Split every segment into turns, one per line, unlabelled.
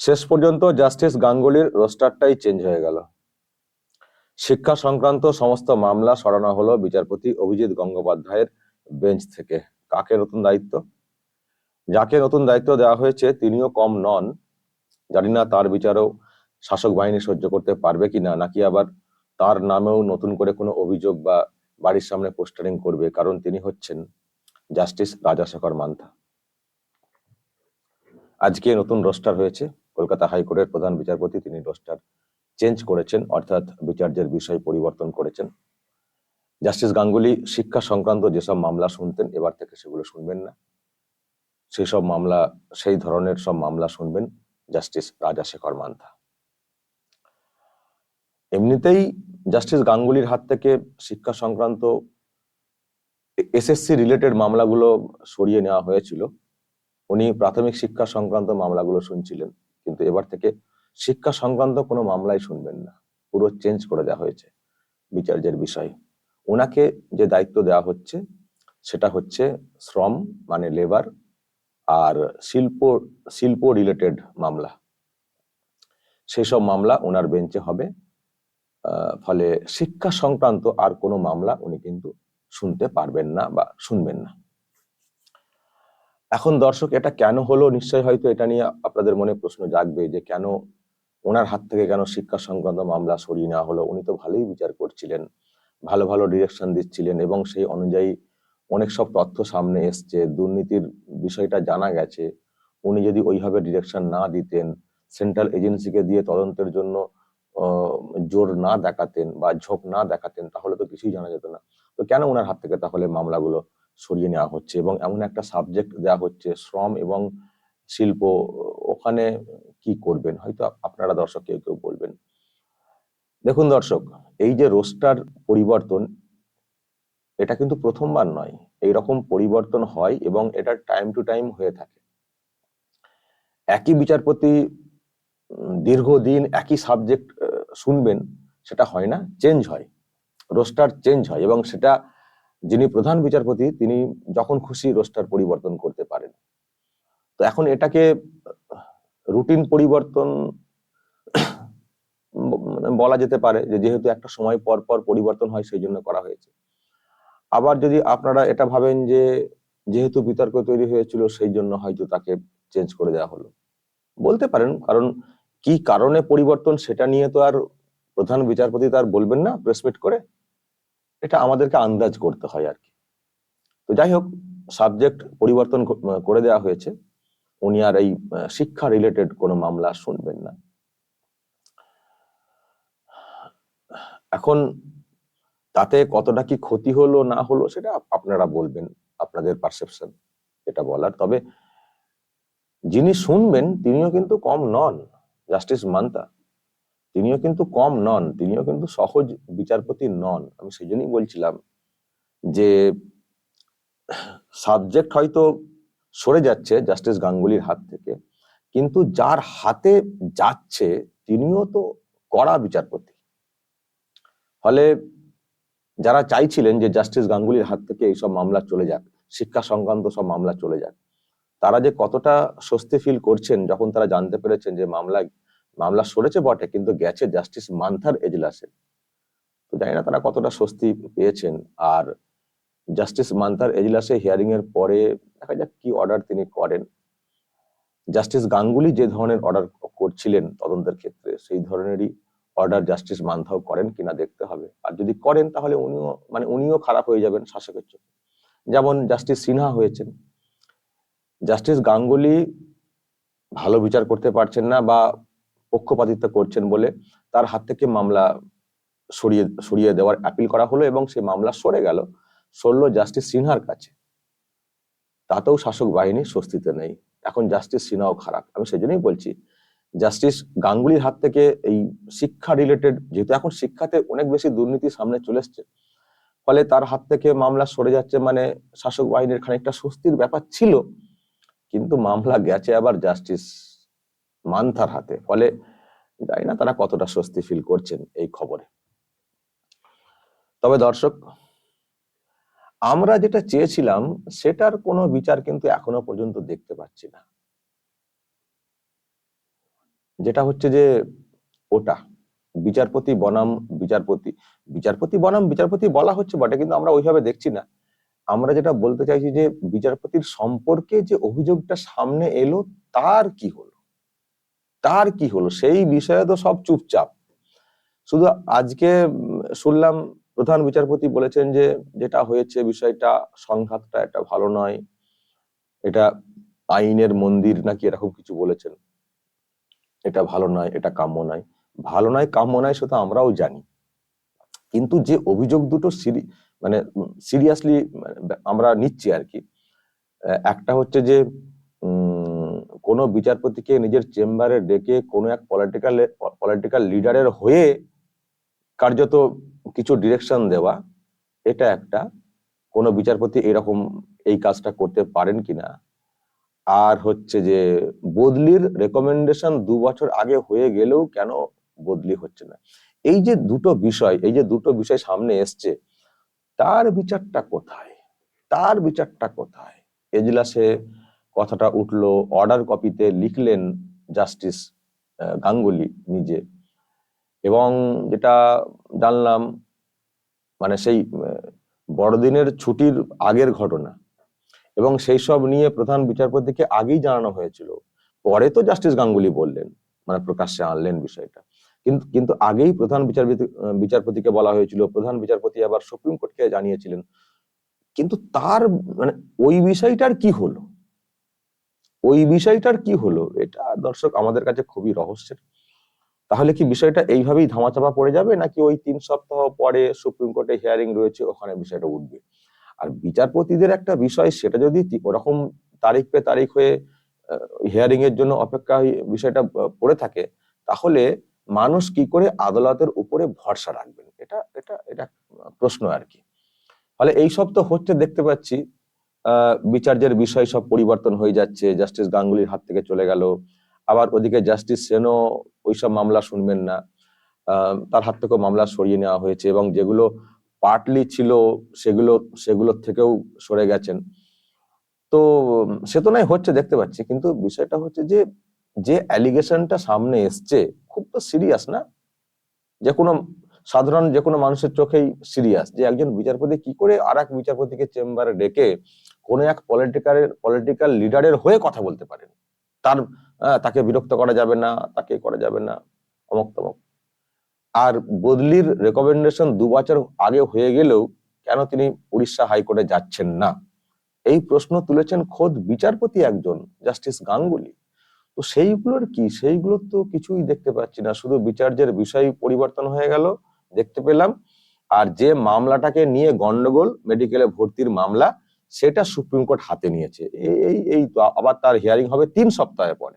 শেষ পর্যন্ত justice গাঙ্গুলির রোস্টারটাই change হয়ে গেল। শিক্ষা সংক্রান্ত সমস্ত মামলা সরানো হলো বিচারপতি অভিজিৎ গঙ্গোপাধ্যায়ের বেঞ্চ থেকে। কাকে নতুন দায়িত্ব? যাকে নতুন দায়িত্ব দেওয়া হয়েছে তিনিও কম নন। জানি না তার বিচারও শাসক বাহিনী সহ্য করতে পারবে কিনা নাকি আবার তার নামেও নতুন করে কোনো অভিযোগ বা বাড়ির সামনে পোস্টারিং করবে, কারণ তিনি হচ্ছেন জাস্টিস রাজাশেখর মান্থা। আজকে নতুন রোস্টার হয়েছে। কলকাতা হাইকোর্টের প্রধান বিচারপতি তিনি রোস্টার চেঞ্জ করেছেন, অর্থাৎ বিচার্যের বিষয় পরিবর্তন করেছেন। জাস্টিস গাঙ্গুলি, শিক্ষা সংক্রান্ত যেসব মামলা শুনতেন, এবার থেকে সেগুলো শুনবেন না। সেই সব মামলা, সেই ধরনের সব মামলা শুনবেন জাস্টিস রাজাশেখর মান্থা। এমনিতেই জাস্টিস গাঙ্গুলির হাত থেকে শিক্ষা সংক্রান্ত এসএসসি রিলেটেড মামলাগুলো সরিয়ে নেওয়া হয়েছিল। উনি প্রাথমিক শিক্ষা সংক্রান্ত মামলাগুলো শুনছিলেন। কিন্তু এবার থেকে শিক্ষা সংক্রান্ত কোনো মামলাই শুনবেন না। পুরো চেঞ্জ করে দেওয়া হয়েছে বিচার্যের বিষয়। ওনাকে যে দায়িত্ব দেওয়া হচ্ছে, সেটা হচ্ছে শ্রম মানে লেবার আর শিল্প শিল্প রিলেটেড মামলা। সেই সব মামলা ওনার বেঞ্চে হবে। ফলে শিক্ষা সংক্রান্ত আর কোনো মামলা উনি কিন্তু শুনতে পারবেন না বা শুনবেন না। এখন দর্শক, এটা কেন হলো? নিশ্চয়ই হয়তো এটা নিয়ে আপনাদের মনে প্রশ্ন জাগবে যে কেন ওনার হাত থেকে কেন শিক্ষা সংক্রান্ত মামলা সরিয়ে নেওয়া হলো? উনি তো ভালোই বিচার করছিলেন, ভালো ভালো ডিরেকশন দিচ্ছিলেন এবং সেই অনুযায়ী অনেক সব তথ্য সামনে এসছে, দুর্নীতির বিষয়টা জানা গেছে। উনি যদি ওইভাবে ডিরেকশন না দিতেন সেন্ট্রাল এজেন্সিকে দিয়ে তদন্তের জন্য জোর না দেখাতেন বা ঝোঁক না দেখাতেন, তাহলে তো কিছুই জানা যেত না। তো কেন ওনার হাত থেকে তাহলে মামলাগুলো সরিয়ে নেওয়া হচ্ছে এবং এমন একটা সাবজেক্ট দেওয়া হচ্ছে, শ্রম এবং শিল্প, ওখানে কি করবেন? হয়তো আপনারা দর্শক কেউ কেউ বলবেন। দেখুন দর্শক, এই যে রোস্টার পরিবর্তন, এটা কিন্তু প্রথমবার নয়। এই রকম পরিবর্তন হয় এবং এটা টাইম টু টাইম হয়ে থাকে। একই বিচারপতি দীর্ঘদিন একই সাবজেক্ট শুনবেন, সেটা হয় না চেঞ্জ হয়। রোস্টার চেঞ্জ হয় এবং সেটা যিনি প্রধান বিচারপতি, তিনি যখন খুশি রোস্টার পরিবর্তন করতে পারেন। তো এখন এটাকে রুটিন পরিবর্তন মানে বলা যেতে পারে যে যেহেতু একটা সময় পর পর পরিবর্তন হয়, সেই জন্য করা হয়েছে। আবার যদি আপনারা এটা ভাবেন যে যেহেতু বিতর্ক তৈরি হয়েছিল, সেই জন্য হয়তো তাকে চেঞ্জ করে দেওয়া হলো। বলতে পারেন, কারণ কি কারণে পরিবর্তন সেটা নিয়ে তো আর প্রধান বিচারপতি তার বলবেন না প্রেসমিট করে? এটা আমাদেরকে আন্দাজ করতে হয় আর কি। তো যাই হোক সাবজেক্ট পরিবর্তন করে দেওয়া হয়েছে। উনি আর এই শিক্ষা রিলেটেড কোনো মামলা শুনবেন না। এখন তাতে কতটা কি ক্ষতি হলো, না হলো, সেটা আপনারা বলবেন, আপনাদের পারসেপশন এটা বলার। তবে যিনি শুনবেন, তিনিও কিন্তু কম নন জাস্টিস মান্তা তিনিও কিন্তু কম নন, তিনিও কিন্তু সহজ বিচারপতি নন। আমি সেই জন্যই বলছিলাম যে সাবজেক্ট হয়তো সরে যাচ্ছে জাস্টিস গাঙ্গুলির হাত থেকে, কিন্তু যার হাতে যাচ্ছে তিনিও তো কড়া বিচারপতি। ফলে যারা চাইছিলেন যে জাস্টিস গাঙ্গুলির হাত থেকে এইসব মামলা চলে যাক, শিক্ষা সংক্রান্ত সব মামলা চলে যাক, তারা যে কতটা স্বস্তি ফিল করছেন যখন তারা জানতে পেরেছেন যে মামলা মামলা সরেছে বটে, কিন্তু গেছে জাস্টিস মান্থার এজলাসে। তো জানি না তারা কতটা স্বস্তি পেয়েছেন। আর জাস্টিস মান্থার এজলাসে হিয়ারিং এর পরে দেখা যাক কি অর্ডার তিনি করেন। জাস্টিস গাঙ্গুলি যে ধরনের অর্ডার করছিলেন তদন্তের ক্ষেত্রে, সেই ধরনেরই অর্ডার জাস্টিস মান্থাও করেন কিনা দেখতে হবে। আর যদি করেন তাহলে উনিও মানে উনিও খারাপ হয়ে যাবেন শাসকের চোখে। যেমন জাস্টিস সিনহা হয়েছেন। জাস্টিস গাঙ্গুলি ভালো বিচার করতে পারছেন না বা পক্ষপাতিত্ব করছেন বলে তার হাত থেকে মামলা সরিয়ে সরিয়ে দেওয়ার অ্যাপিল করা হলো এবং সেই মামলা সরে গেল সরল জাস্টিস সিনহার কাছে। তাতেও শাসক বাহিনী স্বস্তিতে নেই। এখন জাস্টিস সিনহাও খারাপ। আমি সেই জন্যই বলছি জাস্টিস গাঙ্গুলির হাত থেকে এই শিক্ষা রিলেটেড যেহেতু এখন শিক্ষাতে অনেক বেশি দুর্নীতি সামনে চলে এসছে, ফলে তার হাত থেকে মামলা সরে যাচ্ছে মানে শাসক বাহিনীর খানিকটা স্বস্তির ব্যাপার ছিল। কিন্তু মামলা গেছে আবার জাস্টিস মান্থার হাতে। ফলে জানি না তারা কতটা স্বস্তি ফিল করছেন এই খবরে। তবে দর্শক, আমরা যেটা চেয়েছিলাম, সেটার কোনো বিচার কিন্তু এখনও পর্যন্ত দেখতে পাচ্ছি না। যেটা হচ্ছে যে, ওটা। বিচারপতি বনাম, বিচারপতি বিচারপতি বনাম, বিচারপতি বলা হচ্ছে বটে, কিন্তু আমরা ওইভাবে দেখছি না। আমরা যেটা বলতে চাইছি যে, বিচারপতির সম্পর্কে যে অভিযোগটা সামনে এলো, তার কি হলো? তার কি হলো? সেই বিষয়ে তো সব চুপচাপ। শুধু আজকে শুনলাম প্রধান বিচারপতি বলেছেন যে যেটা হয়েছে বিষয়টা সংঘাতটা এটা ভালো নয়। এটা আইনের মন্দির নাকি এরকম কিছু বলেছেন। এটা ভালো নয় এটা কাম্য নয়। ভালো নয় কাম্য নয় সেটা আমরাও জানি। কিন্তু যে অভিযোগ দুটো সিরি মানে সিরিয়াসলি আমরা নিচ্ছি আর কি। একটা হচ্ছে যে উম, কোনো বিচারপতিকে নিজের চেম্বারে ডেকে কোনো এক পলিটিক্যাল পলিটিক্যাল লিডারের হয়ে কার্যত কিছু ডিরেকশন দেওয়া, এটা একটা। কোনো বিচারপতি এরকম এই কাজটা করতে পারেন কিনা? আর হচ্ছে যে, বদলির রেকমেন্ডেশন দু বছর আগে হয়ে গেলেও কেন বদলি হচ্ছে না? এই যে দুটো বিষয়, এই যে দুটো বিষয় সামনে এসছে, তার বিচারটা কোথায়? তার বিচারটা কোথায়? এজলাসে কথাটা উঠল অর্ডার কপিতে লিখলেন জাস্টিস গাঙ্গুলি নিজে। এবং যেটা জানলাম মানে সেই বড়দিনের ছুটির আগের ঘটনা। এবং সেই সব নিয়ে প্রধান বিচারপতিকে আগেই জানানো হয়েছিল। পরে তো জাস্টিস গাঙ্গুলি বললেন মানে প্রকাশ্যে আনলেন বিষয়টা। কিন্তু কিন্তু আগেই প্রধান বিচারপতি বিচারপতিকে বলা হয়েছিল। প্রধান বিচারপতি আবার সুপ্রিম কোর্টকে জানিয়েছিলেন। কিন্তু তার মানে ওই বিষয়টার কি হলো? ওই বিষয়টার কি হলো? এটা দর্শক আমাদের কাছে খুবই রহস্যের। তাহলে কি বিষয়টা এইভাবেই ধামাচাপা পড়ে যাবে? নাকি ওই তিন সপ্তাহ পরে সুপ্রিম কোর্টে হিয়ারিং রয়েছে, ওখানে বিষয়টা উঠবে? আর বিচারপতিদের একটা বিষয়, সেটা যদি ওরকম তারিখ পে তারিখ হয়ে হিয়ারিং এর জন্য অপেক্ষা বিষয়টা পড়ে থাকে, তাহলে মানুষ কি করে আদালতের উপরে ভরসা রাখবেন? এটা এটা এটা প্রশ্ন আর কি। ফলে এই সব তো হচ্ছে, দেখতে পাচ্ছি। বিচার্যের বিষয় সব পরিবর্তন হয়ে যাচ্ছে জাস্টিস গাঙ্গুলির হাত থেকে চলে গেল। আবার ওদিকে জাস্টিস সেনও ওইসব মামলা শুনবেন না। তার হাত থেকেও মামলা সরিয়ে নেওয়া হয়েছে এবং যেগুলো পার্টলি ছিল সেগুলো, সেগুলোর থেকেও সরে গেছেন। তো, সে তো নয়, হচ্ছে, দেখতে পাচ্ছি। কিন্তু বিষয়টা হচ্ছে যে যে অ্যালিগেশনটা সামনে এসছে, খুব তো সিরিয়াস না? যে কোনো সাধারণ যে কোনো মানুষের চোখেই সিরিয়াস যে একজন বিচারপতি কি করে আর এক বিচারপতিকে চেম্বারে ডেকে কোনো এক পলিটিক্যালের পলিটিক্যাল লিডারের হয়ে কথা বলতে পারেন। তার তাকে বিরক্ত করা যাবে না, তাকে করা যাবে না, অমক তমক। আর বদলির রেকমেন্ডেশন দু বছর আগে হয়ে গেলেও কেন তিনি উড়িষ্যা হাইকোর্টে যাচ্ছেন না? এই প্রশ্ন তুলেছেন খোদ বিচারপতি একজন, জাস্টিস গাঙ্গুলি। তো সেইগুলোর কি? সেইগুলোর তো কিছুই দেখতে পাচ্ছি না। শুধু বিচার্যের বিষয় পরিবর্তন হয়ে গেল, দেখতে পেলাম। আর যে মামলাটাকে নিয়ে গন্ডগোল মেডিকেলে ভর্তির মামলা সেটা সুপ্রিম কোর্ট হাতে নিয়েছে। এই- এই আবার তার হিয়ারিং হবে তিন সপ্তাহ পরে।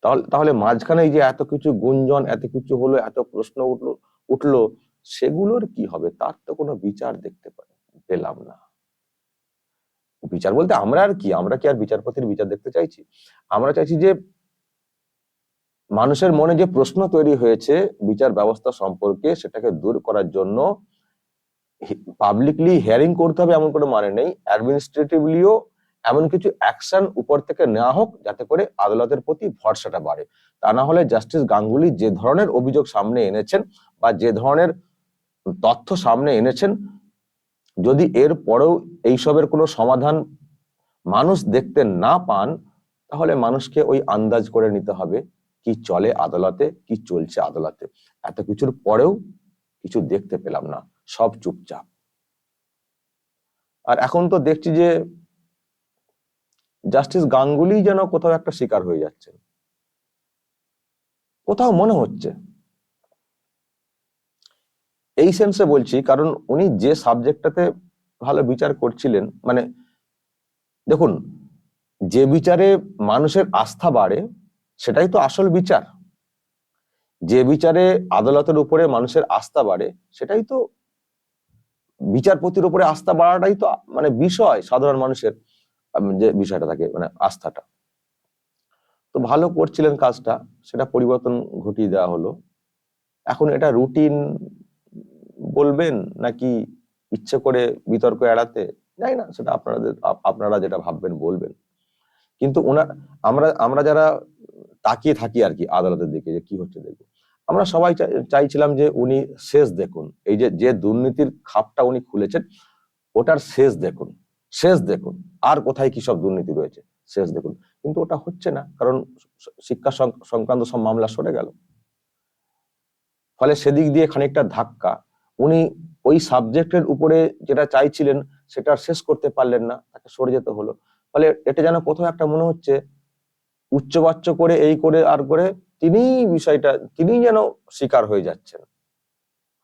তাহলে তাহলে মাঝখানে যে এত কিছু গুঞ্জন, এত কিছু হলো, এত প্রশ্ন উঠল উঠল, সেগুলোর কি হবে? তার তো কোনো বিচার দেখতে পেলাম না। বিচার বলতে আমরা আর কি? আমরা কি আর বিচারপতির বিচার দেখতে চাইছি? আমরা চাইছি যে মানুষের মনে যে প্রশ্ন তৈরি হয়েছে, বিচার ব্যবস্থা সম্পর্কে সেটাকে দূর করার জন্য পাবলিকলি হিয়ারিং করতে হবে এমন কোনো মানে নেই। অ্যাডমিনিস্ট্রেটিভলিও এমন কিছু অ্যাকশন উপর থেকে নেওয়া হোক যাতে করে আদালতের প্রতি ভরসাটা বাড়ে। তা না হলে জাস্টিস গাঙ্গুলি যে ধরনের অভিযোগ সামনে এনেছেন বা যে ধরনের তথ্য সামনে এনেছেন, যদি এর পরেও এইসবের কোনো সমাধান মানুষ দেখতে না পান, তাহলে মানুষকে ওই আন্দাজ করে নিতে হবে, কি চলে আদালতে, কি চলছে আদালতে। এত কিছুর পরেও কিছু দেখতে পেলাম না। সব চুপচাপ। আর এখন তো দেখছি যে জাস্টিস গাঙ্গুলি যেন কোথাও একটা শিকার হয়ে যাচ্ছেন কোথাও মনে হচ্ছে। এই সেন্সে বলছি, কারণ উনি যে সাবজেক্টটাতে ভালো বিচার করছিলেন মানে দেখুন, যে বিচারে মানুষের আস্থা বাড়ে, সেটাই তো আসল বিচার। যে বিচারে আদালতের উপরে মানুষের আস্থা বাড়ে, সেটাই তো বিচারপতির উপরে আস্থা বাড়াটাই তো মানে বিষয় সাধারণ মানুষের যে বিষয়টা থাকে মানে আস্থাটা। তো ভালো করছিলেন কাজটা, সেটা পরিবর্তন ঘটিয়ে দেওয়া হলো। এখন এটা রুটিন বলবেন নাকি ইচ্ছে করে বিতর্ক এড়াতে? যাই না, সেটা আপনাদের আপনারা যেটা ভাববেন, বলবেন। কিন্তু ওনার, আমরা আমরা যারা তাকিয়ে থাকি আর কি আদালতের দিকে যে কি হচ্ছে দেখব। আমরা সবাই চাই- চাইছিলাম যে উনি শেষ দেখুন। এই যে যে দুর্নীতির খাপটা উনি খুলেছেন, ওটার শেষ দেখুন শেষ দেখুন। আর কোথায় কি সব দুর্নীতি রয়েছে, শেষ দেখুন। কিন্তু ওটা হচ্ছে না, কারণ শিক্ষা সংক্রান্ত সব মামলা সরে গেল। ফলে সেদিক দিয়ে খানিকটা ধাক্কা। উনি ওই সাবজেক্টের উপরে যেটা চাইছিলেন, সেটা শেষ করতে পারলেন না, তাকে সরে যেতে হলো। ফলে এটা যেন কোথাও একটা মনে হচ্ছে, উচ্চবাচ্য করে এই করে আর করে তিনি বিষয়টা তিনি যেন শিকার হয়ে যাচ্ছেন।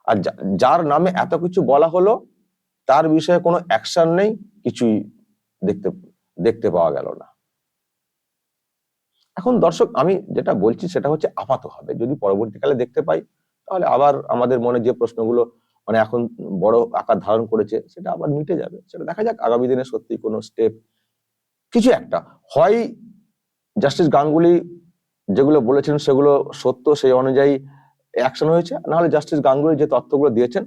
আর যার নামে এত কিছু বলা হলো, তার বিষয়ে কোনো অ্যাকশন নেই, কিছুই দেখতে দেখতে পাওয়া গেল না। এখন দর্শক, আমি যেটা বলছি সেটা হচ্ছে আপাত হবে যদি পরবর্তীকালে দেখতে পাই, তাহলে আবার আমাদের মনে যে প্রশ্নগুলো মানে এখন বড় আকার ধারণ করেছে, সেটা আবার মিটে যাবে। সেটা দেখা যাক, আগামী দিনে সত্যি কোনো স্টেপ কিছু একটা। হয় জাস্টিস গাঙ্গুলি যেগুলো বলেছেন সেগুলো সত্য, সেই অনুযায়ী অ্যাকশন হয়েছে। নাহলে জাস্টিস গাঙ্গুলি যে তথ্যগুলো দিয়েছেন,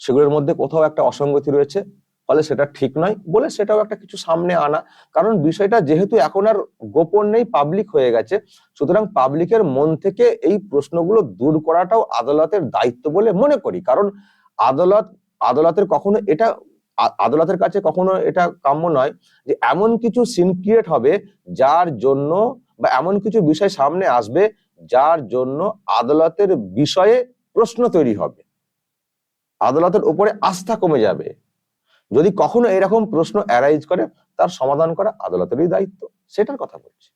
সেগুলোর মধ্যে কোথাও একটা অসঙ্গতি রয়েছে, ফলে সেটা ঠিক নয় বলে সেটাও একটা কিছু সামনে আনা। কারণ বিষয়টা যেহেতু এখন আর গোপন নেই পাবলিক হয়ে গেছে, সুতরাং পাবলিকের মন থেকে এই প্রশ্নগুলো দূর করাটাও আদালতের দায়িত্ব বলে মনে করি। কারণ আদালত, আদালতের কখনো এটা আদালতের কাছে কখনো এটা কাম্য নয় যে এমন কিছু সিন ক্রিয়েট হবে যার জন্য বা এমন কিছু বিষয় সামনে আসবে যার জন্য আদালতের বিষয়ে প্রশ্ন তৈরি হবে। আদালতের উপরে আস্থা কমে যাবে। যদি কখনো এরকম প্রশ্ন অ্যারাইজ করে, তার সমাধান করা আদালতেরই দায়িত্ব। সেটার কথা বলছি।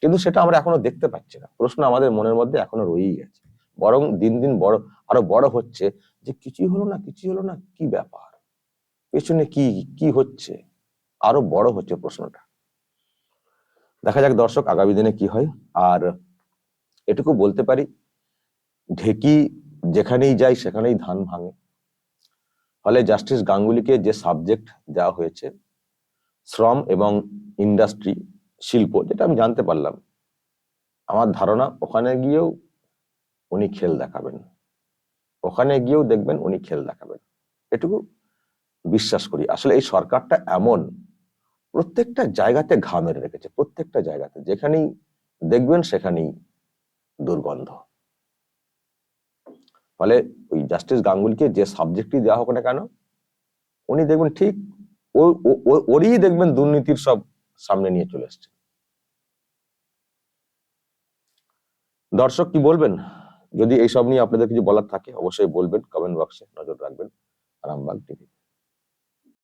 কিন্তু সেটা আমরা এখনও দেখতে পাচ্ছি না। প্রশ্ন আমাদের মনের মধ্যে এখনও রয়েই গেছে। বরং দিন দিন বড়, আরও বড় হচ্ছে যে কিছুই হলো না, কিছুই হলো না, কি ব্যাপার? পেছনে কি কি হচ্ছে? আরও বড় হচ্ছে প্রশ্নটা। দেখা যাক দর্শক আগামী দিনে কি হয়। আর এটুকু বলতে পারি, ঢেকি যেখানেই যায় সেখানেই ধান ভাঙে। ফলে জাস্টিস গাঙ্গুলিকে যে সাবজেক্ট দেওয়া হয়েছে, শ্রম এবং ইন্ডাস্ট্রি, শিল্প, যেটা আমি জানতে পারলাম, আমার ধারণা ওখানে গিয়েও উনি খেল দেখাবেন। ওখানে গিয়েও দেখবেন উনি খেল দেখাবেন। এটুকু বিশ্বাস করি। আসলে এই সরকারটা এমন প্রত্যেকটা জায়গাতে ঘামের রেখেছে, প্রত্যেকটা জায়গাতে। যেখানেই দেখবেন সেখানেই দুর্গন্ধ। ফলে ওই জাস্টিস গাঙ্গুলিকে যে সাবজেক্টই দেওয়া হোক না কেন, উনি দেখবেন ঠিক ওরই দেখবেন দুর্নীতির সব সামনে নিয়ে চলে এসছে। দর্শক কি বলবেন? যদি এইসব নিয়ে আপনাদের কিছু বলার থাকে, অবশ্যই বলবেন কমেন্ট বক্সে নজর রাখবেন আরামবাগ টিভি।